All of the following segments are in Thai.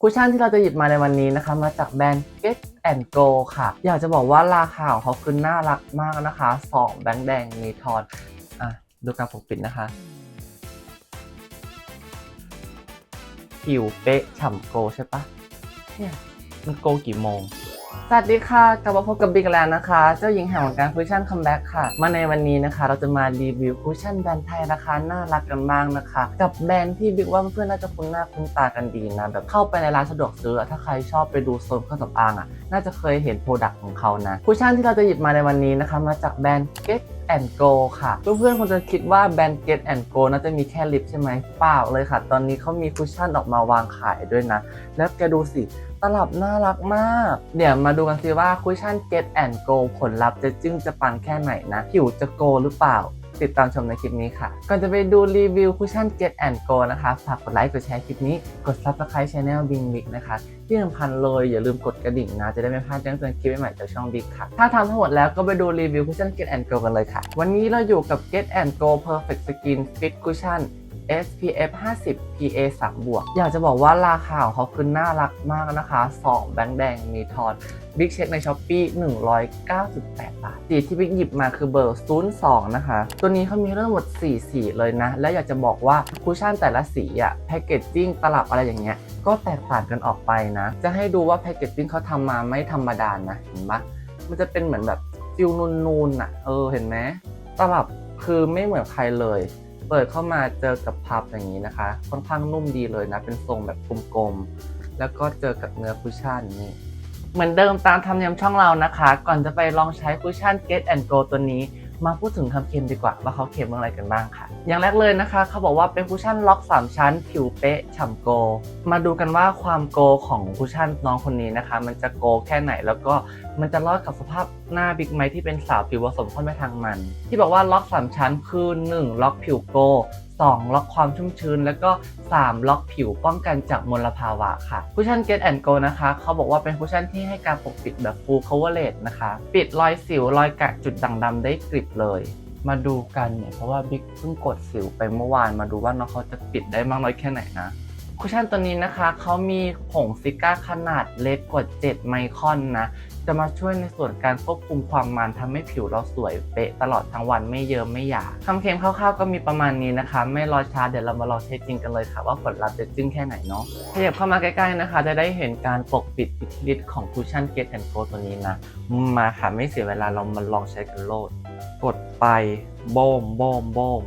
คุชชั่นที่เราจะหยิบมาในวันนี้นะคะ มาจากแบรนด์ Get and Go ค่ะ อยากจะบอกว่าราคาของเขาคือน่ารักมากนะคะ2แบงค์แดงมีทอนอะดูการปกปิดนะคะผิวเป๊ะฉ่ำโกใช่ปะเนี่ยมันโกกี่โมง สวัสดีค่ะ กลับมาพบกับบิ๊กแล้วนะคะ เจ้าหญิงแห่งวงการคุชชั่นคัมแบ็กค่ะ มาในวันนี้นะคะ เราจะมารีวิวคุชชั่นแบรนด์ไทยราคาน่ารักกันมากนะคะ กับแบรนด์ที่บิ๊กว่าเพื่อนๆน่าจะคุ้นหน้าคุ้นตากันดีนะ แบบเข้าไปในร้านสะดวกซื้อ ถ้าใครชอบไปดูโซนเครื่องสำอางอะ น่าจะเคยเห็นโปรดักต์ของเขานะคุชชั่นที่เราจะหยิบมาในวันนี้นะคะ มาจากแบรนด์ Get and Go ค่ะ เพื่อนๆคงจะคิดว่าแบรนด์ Get and Go น่าจะมีแค่ลิปใช่ไหมเปล่าเลยค่ะ ตอนนี้เขามีคุชชั่นออกมาวางขายด้วยนะ แล้วแกดูสิตลับน่ารักมาก เดี๋ยวมาดูกันสิว่าคุชชั่น Get and Go ผลลัพธ์จะจึ้งจะปังแค่ไหนนะ ผิวจะโกหรือเปล่า ติดตามชมในคลิปนี้ค่ะ ก่อนจะไปดูรีวิวคุชชั่น Get and Go นะคะฝากกดไลค์กดแชร์คลิปนี้ กด Subscribe Channel Bing Big นะคะที่สำคัญเลยอย่าลืมกดกระดิ่งนะ จะได้ไม่พลาดแจ้งเตือนคลิปใหม่ๆจากช่อง Big ค่ะ ถ้าทำทั้งหมดแล้วก็ไปดูรีวิวคุชชั่น Get and Go กันเลยค่ะ วันนี้เราอยู่กับ Get and Go Perfect Skin Fit Cushion SPF 50 PA 3บวก อยากจะบอกว่าราคาของเขาคือน่ารักมากนะคะ 2 แบงค์แดงมีทอนบิ๊กเช็คใน s h อ p e e 198 บาท สีที่บิ๊กหยิบมาคือเบอร์ 02 นะคะ ตัวนี้เขามีทั้งหมด 4 สีเลยนะ และอยากจะบอกว่าคุชชั่นแต่ละสีอะแพคเกจจิ้งตลับอะไรอย่างเงี้ย ก็แตกต่างกันออกไปนะ จะให้ดูว่าแพคเกจจิ้งเขาทำมาไม่ธรรมดานะ เห็นปะมันจะเป็นเหมือนแบบฟิลนูนๆอะเออ เห็นไหมตลับคือไม่เหมือนใครเลย เปิดเข้ามาเจอกับพับอย่างนี้นะคะ ค่อนข้างนุ่มดีเลยนะ เป็นทรงแบบกลมๆ แล้วก็เจอกับเนื้อคุชชั่นนี่ เหมือนเดิมตามธรรมเนียมช่องเรานะคะ ก่อนจะไปลองใช้คุชชั่น Get and Go ตัวนี้ มาพูดถึงคำเค็มดีกว่าว่าเขาเค็มเรื่องอะไรกันบ้างค่ะ อย่างแรกเลยนะคะ เขาบอกว่าเป็นคุชชั่นล็อก 3 ชั้น ผิวเป๊ะฉ่ำโก มาดูกันว่าความโกของคุชชั่นน้องคนนี้นะคะ มันจะโกแค่ไหนแล้วก็มันจะรอดกับสภาพหน้าบิ๊กไหมที่เป็นสาวผิวผสมค่อนไปทางมัน ที่บอกว่าล็อก 3 ชั้นคือ 1 ล็อกผิวโก 2 ล็อกความชุ่มชื้น แล้วก็ 3 ล็อกผิวป้องกันจากมลภาวะค่ะคุชชั่น Get and Go นะคะ เขาบอกว่าเป็นคุชชั่นที่ให้การปกปิดแบบ full coverage นะคะ ปิดรอยสิวรอยกระจุดด่างดำได้กริบเลย มาดูกันเนี่ย เพราะว่าบิ๊กเพิ่งกดสิวไปเมื่อวานมาดูว่าน้องเขาจะปิดได้มากน้อยแค่ไหนนะคุชชั่นตัวนี้นะคะ เขามีผงซิก้าขนาดเล็กกว่า 7 ไมครอนนะ จะมาช่วยในส่วนการควบคุมความมันทำให้ผิวเราสวยเป๊ะตลอดทั้งวันไม่เยิ้มไม่หยาบคำเค็มคร่าวๆก็มีประมาณนี้นะคะ ไม่รอช้าเดี๋ยวเรามาลองเทสจริงกันเลยค่ะ ว่าผลลัพธ์จะจึ้งแค่ไหนเนาะขยับเข้ามาใกล้ๆนะคะ จะได้เห็นการปกปิดอิทธิฤทธิ์ของคุชชั่น Get and Go ตัวนี้นะมาค่ะไม่เสียเวลาเรามาลองใช้กันโลด กดไปโบมโบมโบม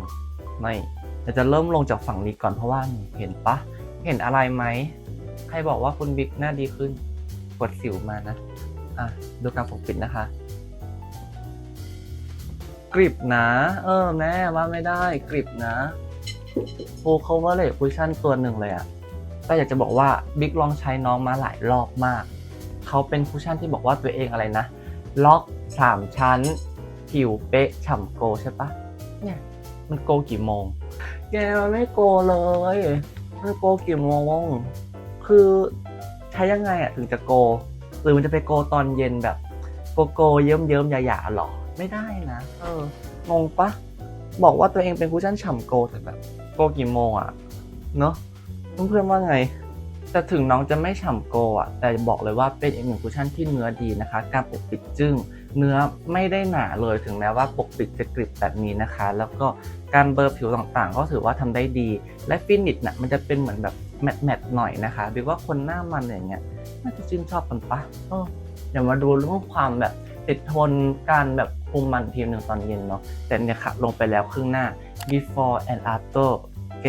ไม่เราจะเริ่มลงจากฝั่งนี้ก่อนเพราะว่าเห็นปะเห็นอะไรไหมใครบอกว่าคุณบิ๊กหน้าดีขึ้น กดสิวมานะ อะดูการปกปิดนะคะ กริบนะเออแม่ว่าไม่ได้ กริบนะโฟเขาว่าเลยคุชชั่นตัวหนึ่งเลยอะแต่อยากจะบอกว่าบิ๊กลองใช้น้องมาหลายรอบมาก เขาเป็นคุชชั่นที่บอกว่าตัวเองอะไรนะ ล็อกสามชั้น ผิวเป๊ะฉ่ำโกใช่ปะเนี่ยมันโกกี่โมง แกมันไม่โกเลย มันโกกี่โมง คือใช้ยังไงอะถึงจะโก หรือมันจะไปโกตอนเย็นแบบโกโกเยิ้มเยิ้มๆหยาๆหรอ ไม่ได้นะ เอองงปะ บอกว่าตัวเองเป็นคุชชั่นฉ่ำโกแต่แบบโกกี่โมงอะเนอะเพื่อนๆว่าไงแต่ถึงน้องจะไม่ฉ่ำโกอะแต่บอกเลยว่าเป็นอีกหนึ่งคุชชั่นที่เนื้อดีนะคะ การปกปิดจึ้งเนื้อไม่ได้หนาเลยถึงแม้ว่าปกปิดจะกริบแบบนี้นะคะ แล้วก็การเบลอร์ผิวต่างๆ ก็ถือว่าทำได้ดี และฟินิชน่ะมันจะเป็นเหมือนแบบแมตต์ๆหน่อยนะคะบิวว่าคนหน้ามันอย่างเงี้ย น่าจะชื่นชอบกันปะเออเดี๋ยวมาดูเรื่องความแบบติดทนการแบบคุมมันทีมหนึ่งตอนเย็นเนาะแต่เนี่ยค่ะลงไปแล้วครึ่งหน้า before and after แก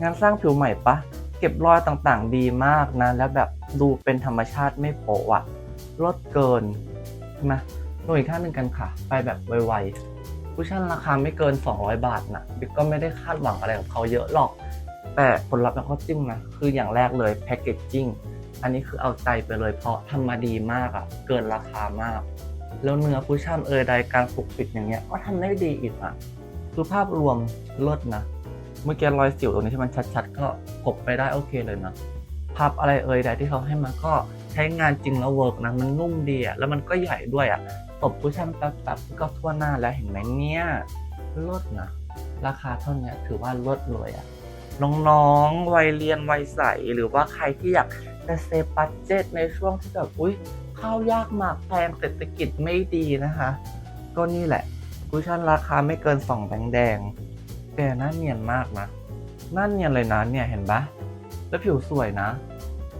งานสร้างผิวใหม่ปะเก็บรอยต่างๆดีมากนะ แล้วแบบดูเป็นธรรมชาติไม่โปะอะลดเกินใช่ไหมดูอีกข้าหนึ่งกันค่ะ ไปแบบไวๆคุชชั่นราคาไม่เกิน 200 บาทนะบิ๊กก็ไม่ได้คาดหวังอะไรกับเขาเยอะหรอก แต่ผลลัพธ์ของเขาจริงนะ คืออย่างแรกเลยแพคเกจจิ้ง อันนี้คือเอาใจไปเลยเพราะทำมาดีมากอะ่ะเกินราคามาก แล้วเนื้อคุชชั่นเอยใดการปกปิดอย่างเงี้ยก็ทำได้ดีอีกอะคือภาพรวมลิศนะ เมื่อกี้รอยสิวตรงนี้ที่มันชัดๆ ก็กบไปได้โอเคเลยนะพับอะไรเอยใดที่เขาให้มาก็ใช้งานจริงแล้วเวิร์กนะมันนุ่มดีอะแล้วมันก็ใหญ่ด้วยอะตบคุชชั่นแป๊บๆก็ทั่วหน้าแล้วเห็นไหมเนี่ยลิศนะ ราคาเท่านี้ถือว่าลิศเลยอะน้องๆวัยเรียนวัยใสหรือว่าใครที่อยาก แต่เซฟบัตเจ็ตในช่วงที่แบบอุ้ยข้าวยากหมากแพงเศรษฐกิจไม่ดีนะคะ ก็นี่แหละคุชชั่นราคาไม่เกินสองแบงแดง แต่หน้าเนียนมากนะหน้าเนียนเลยนะเนี่ยเห็นปะแล้วผิวสวยนะ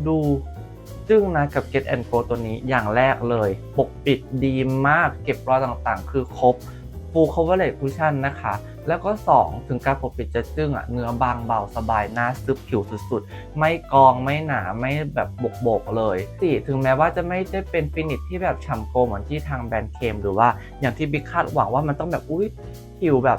ดูจึ้งนะกับ Get and Go ตัวนี้อย่างแรกเลย ปกปิดดีมากเก็บรอยต่างๆ คือครบ full coverage cushion นะคะ แล้วก็ 2 ถึงการปกปิดจะจึ้งอะเนื้อบางเบาสบายหน้าซึบผิวสุดๆ ไม่กองไม่หนาไม่แบบบกๆเลย 4 ถึงแม้ว่าจะไม่ได้เป็นฟินิชที่แบบฉ่ำโกเหมือนที่ทางแบรนด์เคมหรือว่าอย่างที่บิ๊กคาดหวังว่ามันต้องแบบอุ้ยผิวแบบ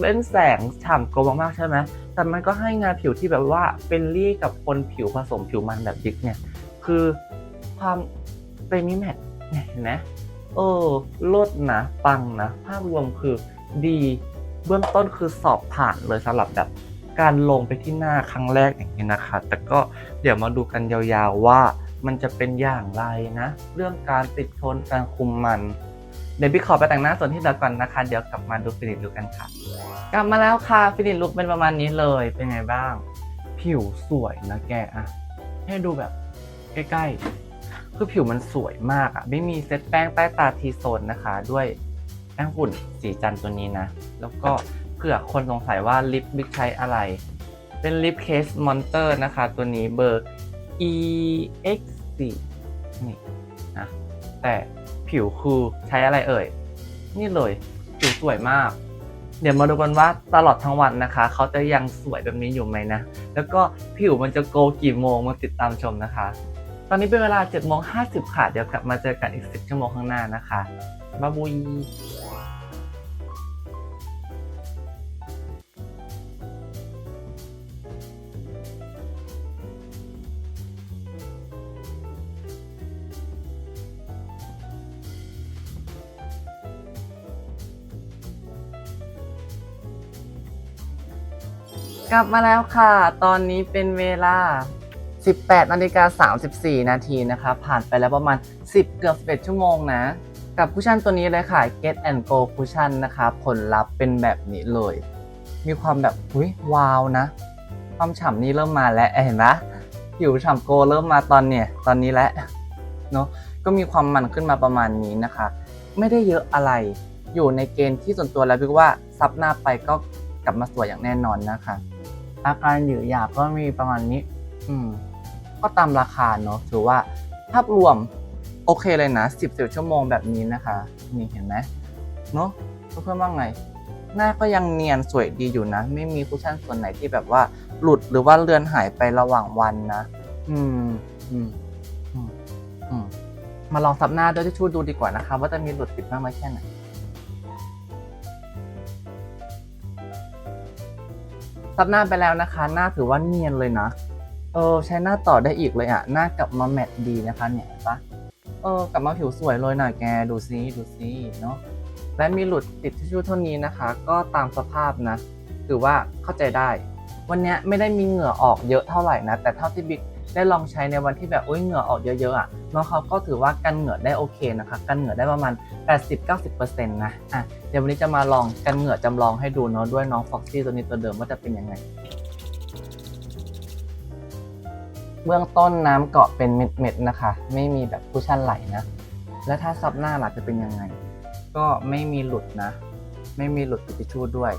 เล่นแสงฉ่ำโกมากๆใช่ไหมแต่มันก็ให้งานผิวที่แบบว่าเป็นรี่กับคนผิวผสมผิวมันแบบบิ๊กเนี่ยคือความเปรมิแมทเนี่ยเห็นไหม เออลดนะ ปังนะ ภาพรวมคือดี เบื้องต้นคือสอบผ่านเลยสำหรับแบบการลงไปที่หน้าครั้งแรกอย่างนี้นะคะ แต่ก็เดี๋ยวมาดูกันยาวๆว่ามันจะเป็นอย่างไรนะ เรื่องการติดทนการคุมมัน เดี๋ยวพี่ขอไปแต่งหน้าส่วนที่เหลือก่อนนะคะ เดี๋ยวกลับมาดูฟินิชลุกกันค่ะ กลับมาแล้วค่ะฟินิชลุกเป็นประมาณนี้เลยเป็นไงบ้าง ผิวสวยนะแกอะให้ดูแบบใกล้ๆ คือผิวมันสวยมากอะไม่มีเซตแป้งใต้ตาทีโซนนะคะ ด้วยแป้งฝุ่นสีจันตัวนี้นะ แล้วก็เผื่อคนสงสัยว่าลิปบิ๊กใช้อะไร เป็นลิปเคสมอนเตอร์นะคะ ตัวนี้เบอร์ EX4 นี่นะแต่ผิวคือใช้อะไรเอ่ย นี่เลยผิวสวยมาก เดี๋ยวมาดูกันว่าตลอดทั้งวันนะคะ เขาจะยังสวยแบบนี้อยู่ไหมนะ แล้วก็ผิวมันจะโกลกี่โมงมาติดตามชมนะคะ ตอนนี้เป็นเวลา7โมง50 ค่ะ เดี๋ยวกลับมาเจอกันอีก 10 ชั่วโมงข้างหน้านะคะบ๊ายบุยกลับมาแล้วค่ะ ตอนนี้เป็นเวลา 18นาฬิกา34 นาทีนะคะผ่านไปแล้วประมาณ 10 เกือบ11ชั่วโมงนะ กับคุชชั่นตัวนี้เลยค่ะ Get and Go Cushion นะคะ ผลลัพธ์เป็นแบบนี้เลย มีความแบบอุ้ยว้าวนะ ความฉ่ำนี่เริ่มมาแล้วเห็นไหมผิวฉ่ำโกเริ่มมาตอนเนี่ยตอนนี้แล้วเนาะก็มีความมันขึ้นมาประมาณนี้นะคะ ไม่ได้เยอะอะไรอยู่ในเกณฑ์ที่ส่วนตัวแล้วพี่ว่าซับหน้าไปก็กลับมาสวยอย่างแน่นอนนะคะ อาการหยือหยาบก็มีประมาณนี้ อืม ก็ตามราคาเนอะถือว่าภาพรวมโอเคเลยนะ10สิชั่วโมงแบบนี้นะคะ นี่เห็นไหมเนอะเพื่อนๆว่าไง หน้าก็ยังเนียนสวยดีอยู่นะ ไม่มีคุชชั่นส่วนไหนที่แบบว่าหลุดหรือว่าเลือนหายไประหว่างวันนะ อืมอืมอืมอืมมาลองซับหน้าด้วยที่ชูดูดีกว่านะคะ ว่าจะมีหลุดติดมากไหมแค่ไหนซับหน้าไปแล้วนะคะ หน้าถือว่าเนียนเลยนะ เออใช้หน้าต่อได้อีกเลยอะ หน้ากลับมาแมตต์ดีนะคะเนี่ยเห็นปะเออกลับมาผิวสวยเลยหน่อยแกดูซิดูซิเนาะและมีหลุดติดทิชชู่เท่านี้นะคะ ก็ตามสภาพนะถือว่าเข้าใจได้ วันเนี้ยไม่ได้มีเหงื่อออกเยอะเท่าไหร่นะ แต่เท่าที่บิ๊กได้ลองใช้ในวันที่แบบอุ้ยเหงื่อออกเยอะๆอะน้องเขาก็ถือว่ากันเหงื่อได้โอเคนะคะ กันเหงื่อได้ประมาณ 80-90%นะอะเดี๋ยววันนี้จะมาลองกันเหงื่อจำลองให้ดูเนาะด้วยน้องฟ็อกซี่ตัวนี้ตัวเดิมว่าจะเป็นยังไง เบื้องต้นน้ำเกาะเป็นเม็ดๆนะคะ ไม่มีแบบคุชชั่นไหลนะ และถ้าซับหน้าล่ะจะเป็นยังไง ก็ไม่มีหลุดนะ ไม่มีหลุดติดทิชชู่ด้วย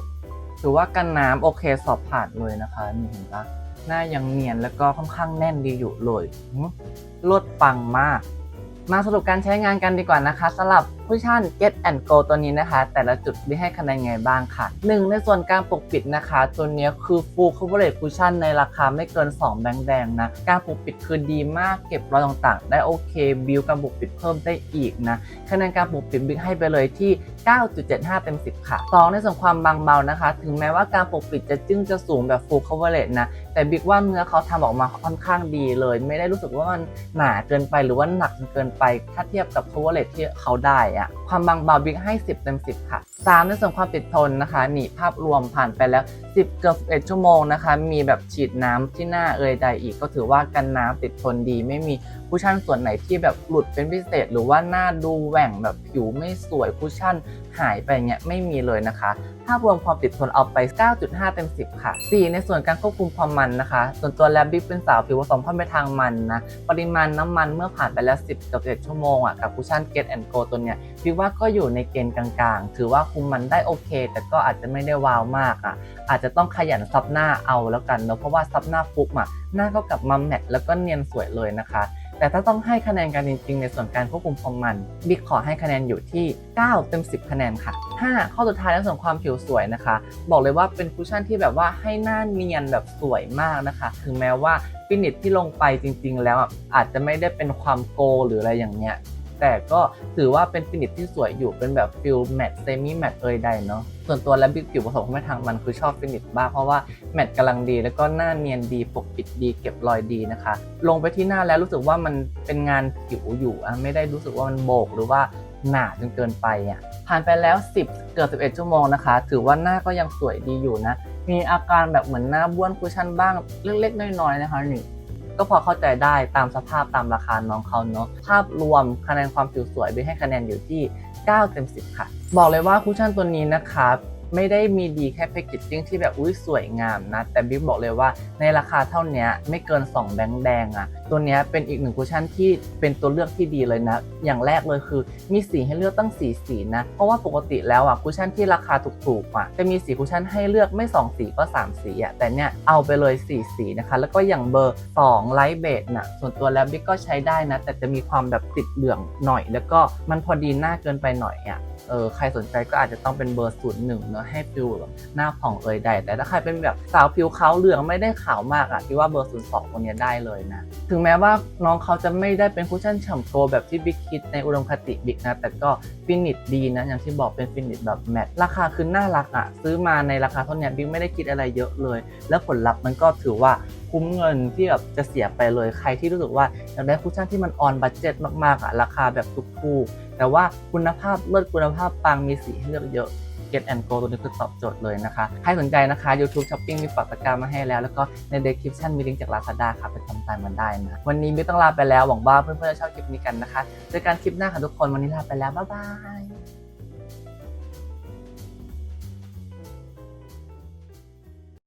ถือว่ากันน้ำโอเคสอบผ่านเลยนะคะนี่เห็นปะหน้ายังเนียนแล้วก็ค่อนข้างแน่นดีอยู่เลยลดปังมาก มาสรุปการใช้งานกันดีกว่านะคะสำหรับ คุชชั่น Get and Go ตัวนี้นะคะ แต่ละจุดได้ให้คะแนนไงบ้างค่ะ 1 ในส่วนการปกปิดนะคะ ตัวนี้คือ Full Coverage Cushion ในราคาไม่เกิน 2 แบงค์แดงนะ การปกปิดคือดีมากเก็บรอยต่างๆ ได้โอเค บิวการปกปิดเพิ่มได้อีกนะคะแนนการปกปิดบิ๊กให้ไปเลยที่ 9.75 เต็ม 10 ค่ะ 2 ในส่วนความบางเบานะคะ ถึงแม้ว่าการปกปิดจะจึ้งจะสูงแบบ Full Coverage นะแต่บิ๊กว่าเนื้อเขาทำออกมาค่อนข้างดีเลย ไม่ได้รู้สึกว่ามันหนาเกินไปหรือว่าหนักเกินไปถ้าเทียบกับ coverage ที่เขาได้อะความบางเบาบิ๊กให้ 10 เต็ม 10 ค่ะ 3 ในส่วนความติดทนนะคะ หนีภาพรวมผ่านไปแล้ว 10 เกือบ11ชั่วโมงนะคะ มีแบบฉีดน้ำที่หน้าเอยใดอีกก็ถือว่ากันน้ำติดทนดี ไม่มีคุชชั่นส่วนไหนที่แบบหลุดเป็นพิเศษ หรือว่าหน้าดูแหว่งแบบผิวไม่สวยคุชชั่นหายไปเงี้ยไม่มีเลยนะคะ ภาพรวมความติดทนเอาไป 9.5 เต็ม 10 ค่ะ 4 ในส่วนการควบคุมความมันนะคะ ส่วนตัวแลบบิ๊กเป็นสาวผิวผสมค่อนไปทางมันนะ ปริมาณน้ำมันเมื่อผ่านไปแล้ว 10กับ11ชั่วโมงอะกับคุชชั่น Get and Go ตัวเนี้ยพี่ว่าก็อยู่ในเกณฑ์กลางๆ ถือว่าคุมมันได้โอเค แต่ก็อาจจะไม่ได้ว้าวมากอะอาจจะต้องขยันซับหน้าเอาแล้วกันเนอะเพราะว่าซับหน้าฟุกอะหน้าก็กลับมาแมตต์แล้วก็เนียนสวยเลยนะคะ แต่ถ้าต้องให้คะแนนกันจริงๆ ในส่วนการควบคุมความมัน บิ๊กขอให้คะแนนอยู่ที่ 9 เต็ม 10 คะแนนค่ะ 5 ข้อสุดท้ายในส่วนความผิวสวยนะคะ บอกเลยว่าเป็นคุชชั่นที่แบบว่าให้หน้าเนียนแบบสวยมากนะคะ ถึงแม้ว่าฟินิชที่ลงไปจริง ๆ แล้วอาจจะไม่ได้เป็นความโกหรืออะไรอย่างเงี้ยแต่ก็ถือว่าเป็นฟินิชที่สวยอยู่เป็นแบบฟิลแมตต์เซมิแมตต์เอยใดเนาะ ส่วนตัวแล้วบิ๊กผิวผสมไม่ทางมันคือชอบฟินิชบ้างเพราะว่าแมตต์กำลังดี แล้วก็หน้าเนียนดีปกปิดดี เก็บรอยดีนะคะ ลงไปที่หน้าแล้วรู้สึกว่ามันเป็นงานผิวอยู่ไม่ได้รู้สึกว่ามันโบกหรือว่าหนาจนเกินไปอะผ่านไปแล้ว 10 เกือบ11 ชั่วโมงนะคะ ถือว่าหน้าก็ยังสวยดีอยู่นะ มีอาการแบบเหมือนหน้าบ้วนคุชชั่นบ้างเล็กๆน้อยๆนะคะหนี่งก็พอเข้าใจได้ตามสภาพตามราคาน้องเขาเนาะภาพรวมคะแนนความผิวสวยบิ๊กให้คะแนนอยู่ที่ 9เต็ม10 ค่ะ บอกเลยว่าคุชชั่นตัวนี้นะคะ ไม่ได้มีดีแค่แพคเกจจิ้งที่แบบอุ้ยสวยงามนะ แต่บิ๊กบอกเลยว่าในราคาเท่านี้ไม่เกิน 2 แบงค์แดงอะตัวนี้เป็นอีกหนึ่งคุชชั่นที่เป็นตัวเลือกที่ดีเลยนะ อย่างแรกเลยคือมีสีให้เลือกตั้ง 4 สีนะ เพราะว่าปกติแล้วอะคุชชั่นที่ราคาถูกๆอะจะมีสีคุชชั่นให้เลือกไม่ 2 สีก็ 3 สีอะแต่เนี้ยเอาไปเลย 4 สีนะคะ แล้วก็อย่างเบอร์2ไลท์เบดนะส่วนตัวแล้วบิ๊กก็ใช้ได้นะ แต่จะมีความแบบติดเหลืองหน่อย แล้วก็มันพอดีหน้าเกินไปหน่อยอะ เออใครสนใจก็อาจจะต้องเป็นเบอร์ศูนย์หนึ่งเนาะให้ฟิวแบบหน้าผ่องเอยได้ แต่ถ้าใครเป็นแบบสาวผิวขาวเหลืองไม่ได้ขาวมากอะพี่ว่าเบอร์ศูนย์สองคนนี้ได้เลยนะ ถึงแม้ว่าน้องเขาจะไม่ได้เป็นคุชชั่นฉ่ำโกแบบที่บิ๊กคิดในอุดมคติบิ๊กนะแต่ก็ ฟินิตดีนะอย่างที่บอกเป็นฟินิตแบบแมทราคาคือน่ารักอะซื้อมาในราคาเท่านี้บิ๊กไม่ได้คิดอะไรเยอะเลย แล้วผลลัพธ์มันก็ถือว่าคุ้มเงินที่แบบจะเสียไปเลยใครที่รู้สึกว่าอยากได้คุชชั่นที่มันออนบัจเจ็ตมากๆอะราคาแบบถูกๆแต่ว่าคุณภาพเลิศคุณภาพปังมีสีให้เลือกเยอะ Get and Go ตัวนี้คือตอบโจทย์เลยนะคะ ใครสนใจนะคะ YouTube Shopping มีปักตะกร้ามาให้แล้ว แล้วก็ใน description มีลิงก์จาก Lazada ค่ะไปทำตามมันได้นะ วันนี้บิ๊กต้องลาไปแล้ว หวังว่าเพื่อนๆจะชอบคลิปนี้กันนะคะ เจอกันคลิปหน้าค่ะทุกคน วันนี้ลาไปแล้ว บ๊ายบาย